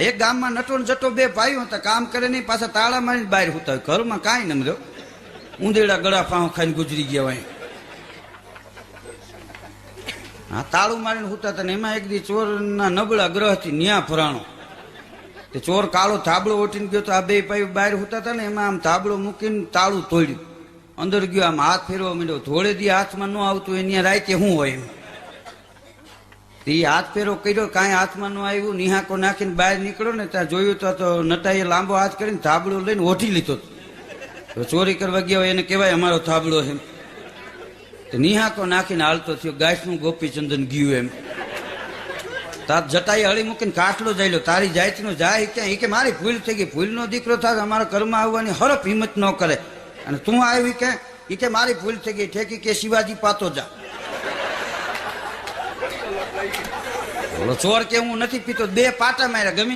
એક ગામમાં નટો જટો બે ભાઈઓ હતા. કામ કરે નહીં, પાછા તાળા મારીને બહાર હોતા ઘરમાં કાંઈ ન રહ્યો ઉંદેડા ગળા પાઉં ખાઈને ગુજરી ગયા હોય. હા, તાળું મારીને હોતા હતા ને એમાં એક દી ચોરના નબળા ગ્રહથી ન્યા ફરાણો. તે ચોર કાળો થાબડો ઓટીને ગયો તો આ બે ભાઈ બહાર હોતા હતા ને એમાં આમ થાબડો મૂકીને તાળું તોડ્યું. અંદર ગયો, આમ હાથ ફેરવા માંડ્યો. થોડે દી હાથમાં ન આવતું એની રાતે શું હોય એમ. ઈ હાથ ફેરો કર્યો, કાંઈ હાથમાં ન આવ્યું, નિહાકો નાખીને બહાર નીકળ્યો ને ત્યાં જોયું તો તો નટાઈએ લાંબો હાથ કરીને થાબડો લઈને ઓઠી લીધો ચોરી કરવા ગયા હોય એને કહેવાય અમારો થાબડો એમ. તો નિહાકો નાખીને હાલતો થયો ગાયનું ગોપીચંદન ગયું એમ. તાર જટાઈ હળી મૂકીને કાટલો જાયલો, તારી જાતનો જાય ક્યાં? એ કે મારી ભૂલ થઈ ગઈ, ભૂલનો દીકરો થાય અમારા ઘરમાં આવવાની હરફ હિંમત ન કરે. અને તું આવી કે એ કે મારી ભૂલ થઈ ગઈ, ઠેકી કે શિવાજી પાતો જા. ઓલો ચોર કે હું નથી પીતો બે પાટા માર્યા ગમે